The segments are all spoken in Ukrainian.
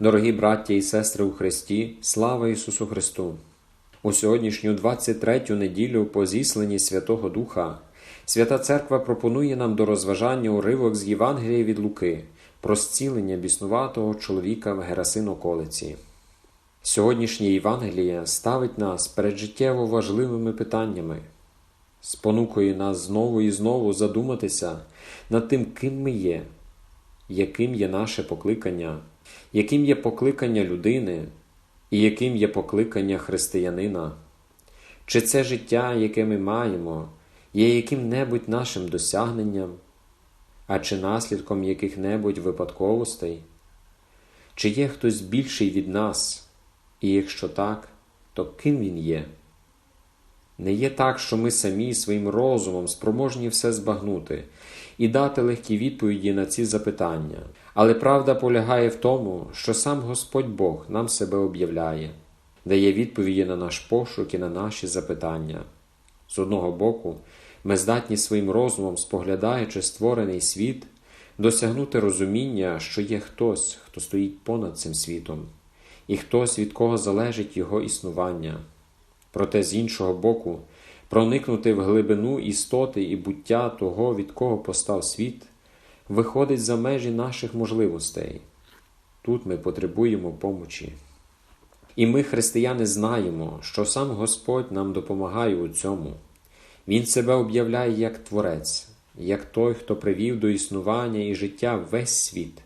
Дорогі браття і сестри у Христі, слава Ісусу Христу! У сьогоднішню 23-ю неділю по зісланні Святого Духа Свята Церква пропонує нам до розважання уривок з Євангелія від Луки про зцілення біснуватого чоловіка в Герасин-околиці. Сьогоднішнє Євангеліє ставить нас перед життєво важливими питаннями, спонукує нас знову і знову задуматися над тим, ким ми є, яким є наше покликання, яким є покликання людини і яким є покликання християнина. Чи це життя, яке ми маємо, є яким-небудь нашим досягненням, а чи наслідком яких-небудь випадковостей? Чи є хтось більший від нас? І якщо так, то ким він є? Не є так, що ми самі своїм розумом спроможні все збагнути і дати легкі відповіді на ці запитання, але правда полягає в тому, що сам Господь Бог нам себе об'являє, дає відповіді на наш пошук і на наші запитання. З одного боку, ми здатні своїм розумом, споглядаючи створений світ, досягнути розуміння, що є хтось, хто стоїть понад цим світом, і хтось, від кого залежить його існування. Проте, з іншого боку, проникнути в глибину істоти і буття того, від кого постав світ, виходить за межі наших можливостей. Тут ми потребуємо помочі. І ми, християни, знаємо, що сам Господь нам допомагає у цьому. Він себе об'являє як Творець, як той, хто привів до існування і життя весь світ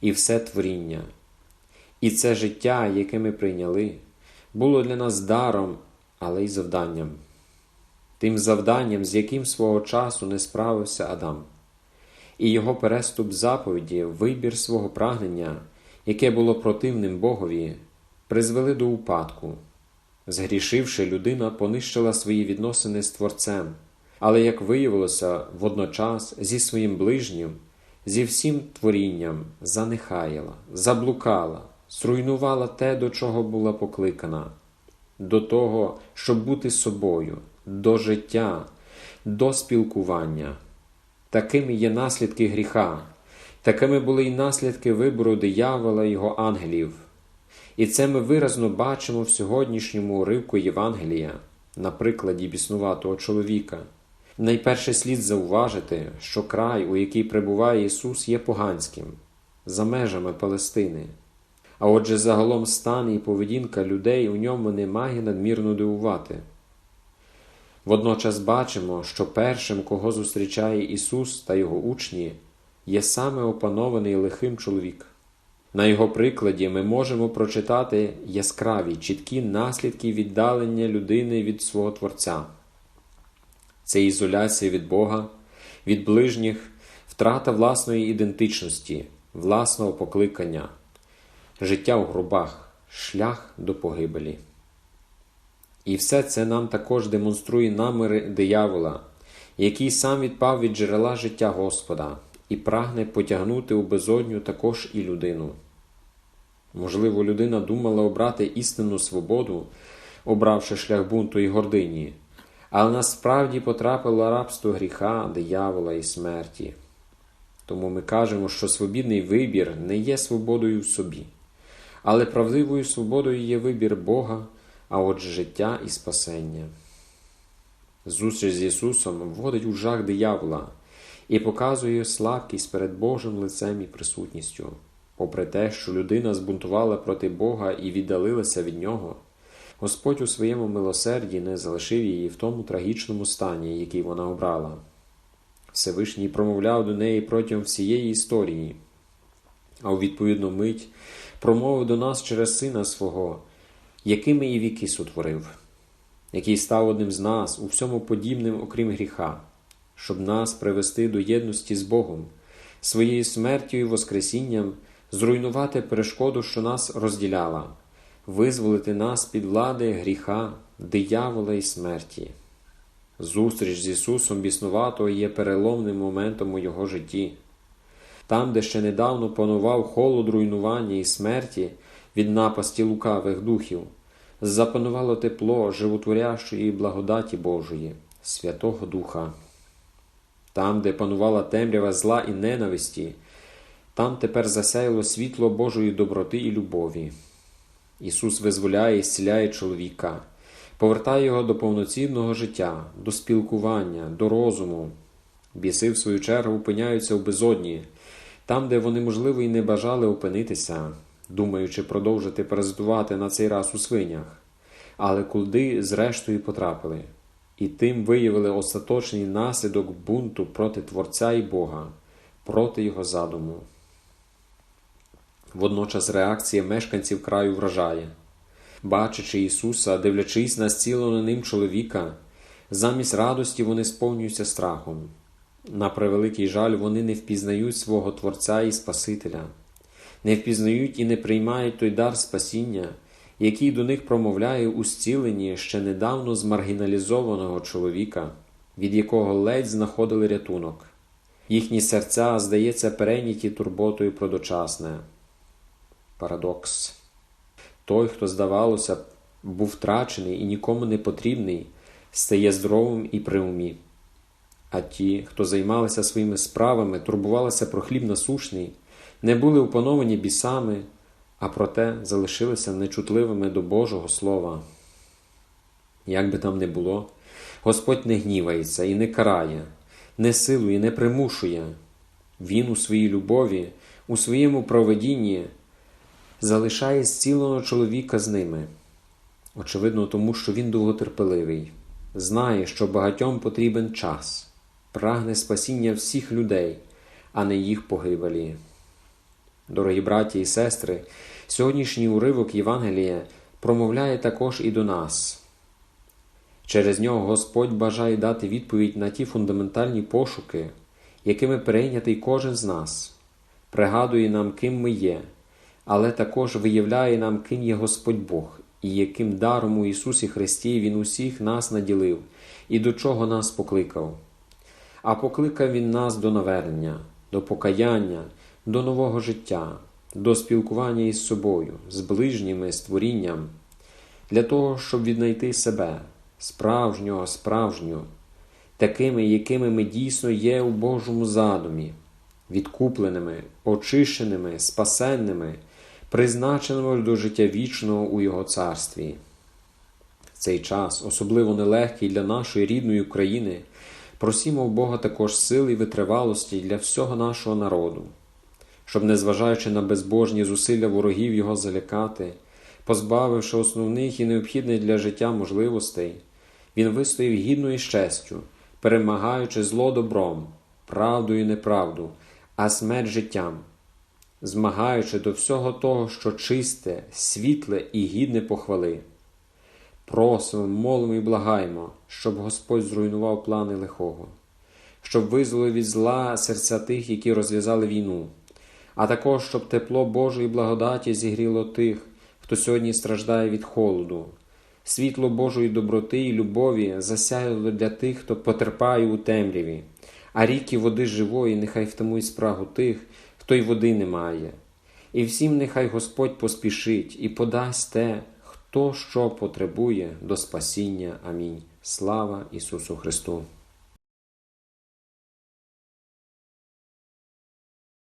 і все творіння. І це життя, яке ми прийняли, було для нас даром, але й завданням. Тим завданням, з яким свого часу не справився Адам, і його переступ заповіді, вибір свого прагнення, яке було противним Богові, призвели до упадку. Згрішивши, людина понищила свої відносини з Творцем, але, як виявилося, водночас зі своїм ближнім, зі всім творінням занехаяла, заблукала, зруйнувала те, до чого була покликана, до того, щоб бути собою, до життя, до спілкування. Такими є наслідки гріха, такими були й наслідки вибору диявола його ангелів. І це ми виразно бачимо в сьогоднішньому уривку Євангелія, на прикладі біснуватого чоловіка. Найперше слід зауважити, що край, у який прибуває Ісус, є поганським, за межами Палестини. А отже, загалом стан і поведінка людей у ньому не має надмірно дивувати. Водночас бачимо, що першим, кого зустрічає Ісус та Його учні, є саме опанований лихим чоловік. На його прикладі ми можемо прочитати яскраві, чіткі наслідки віддалення людини від свого Творця. Це ізоляція від Бога, від ближніх, втрата власної ідентичності, власного покликання, життя у гробах, шлях до погибелі. І все це нам також демонструє наміри диявола, який сам відпав від джерела життя Господа і прагне потягнути у безодню також і людину. Можливо, людина думала обрати істинну свободу, обравши шлях бунту і гордині, але насправді потрапила рабство гріха, диявола і смерті. Тому ми кажемо, що свобідний вибір не є свободою в собі, але правдивою свободою є вибір Бога, а отже життя і спасення. Зустріч з Ісусом вводить у жах диявола і показує слабкість перед Божим лицем і присутністю. Попри те, що людина збунтувала проти Бога і віддалилася від Нього, Господь у своєму милосерді не залишив її в тому трагічному стані, який вона обрала. Всевишній промовляв до неї протягом всієї історії, а у відповідну мить промовив до нас через Сина свого, якими і віки сотворив, який став одним з нас у всьому подібним, окрім гріха, щоб нас привести до єдності з Богом, своєю смертю і Воскресінням зруйнувати перешкоду, що нас розділяла, визволити нас під влади гріха, диявола і смерті. Зустріч з Ісусом біснуватого є переломним моментом у Його житті. Там, де ще недавно панував холод руйнування і смерті від напасті лукавих духів, запанувало тепло животворящої благодаті Божої, Святого Духа. Там, де панувала темрява зла і ненависті, Там тепер засяяло світло Божої доброти і любові. Ісус визволяє і зціляє чоловіка, повертає його до повноцінного життя, до спілкування, до розуму. Біси, в свою чергу, опиняються в безодні, там, де вони, можливо, і не бажали опинитися, думаючи продовжити паразитувати на цей раз у свинях, але куди зрештою потрапили, і тим виявили остаточний наслідок бунту проти Творця і Бога, проти Його задуму. Водночас реакція мешканців краю вражає. Бачачи Ісуса, дивлячись на зціленого ним чоловіка, замість радості вони сповнюються страхом. На превеликий жаль, вони не впізнають свого Творця і Спасителя, не впізнають і не приймають той дар спасіння, який до них промовляє у зціленні ще недавно змаргіналізованого чоловіка, від якого ледь знаходили рятунок. Їхні серця, здається, перейняті турботою про дочасне. Парадокс. Той, хто, здавалося, був втрачений і нікому не потрібний, стає здоровим і при умі. А ті, хто займалися своїми справами, турбувалися про хліб насушний, не були опановані бісами, а проте залишилися нечутливими до Божого Слова. Як би там не було, Господь не гнівається і не карає, не силує, не примушує. Він у своїй любові, у своєму проведінні залишає зціленого чоловіка з ними. Очевидно, тому що він довготерпеливий, знає, що багатьом потрібен час прагне спасіння всіх людей, а не їх погибелі. Дорогі браті і сестри, сьогоднішній уривок Євангелія промовляє також і до нас. Через нього Господь бажає дати відповідь на ті фундаментальні пошуки, якими перейнятий кожен з нас, пригадує нам, ким ми є, але також виявляє нам, ким є Господь Бог і яким даром у Ісусі Христі Він усіх нас наділив і до чого нас покликав а покликав Він нас до навернення, до покаяння, до нового життя, до спілкування із собою, з ближніми створінням, для того, щоб віднайти себе, справжнього, справжнього, такими, якими ми дійсно є у Божому задумі, відкупленими, очищеними, спасенними, призначеними до життя вічного у Його царстві. Цей час, особливо нелегкий для нашої рідної України, Просімо в Бога також сили і витривалості для всього нашого народу, щоб, незважаючи на безбожні зусилля ворогів його залякати, позбавивши основних і необхідних для життя можливостей, він вистояв гідно і з честю, перемагаючи зло добром, правду і неправду, а смерть життям, змагаючи до всього того, що чисте, світле і гідне похвали. Просимо, молимо і благаємо, щоб Господь зруйнував плани лихого, щоб визволив від зла серця тих, які розв'язали війну, а також щоб тепло Божої благодаті зігріло тих, хто сьогодні страждає від холоду, світло Божої доброти і любові засяяло для тих, хто потерпає у темряві, а ріки води живої нехай втамують спрагу тих, хто й води не має. І всім нехай Господь поспішить і подасть те, хто що потребує до спасіння. Амінь. Слава Ісусу Христу!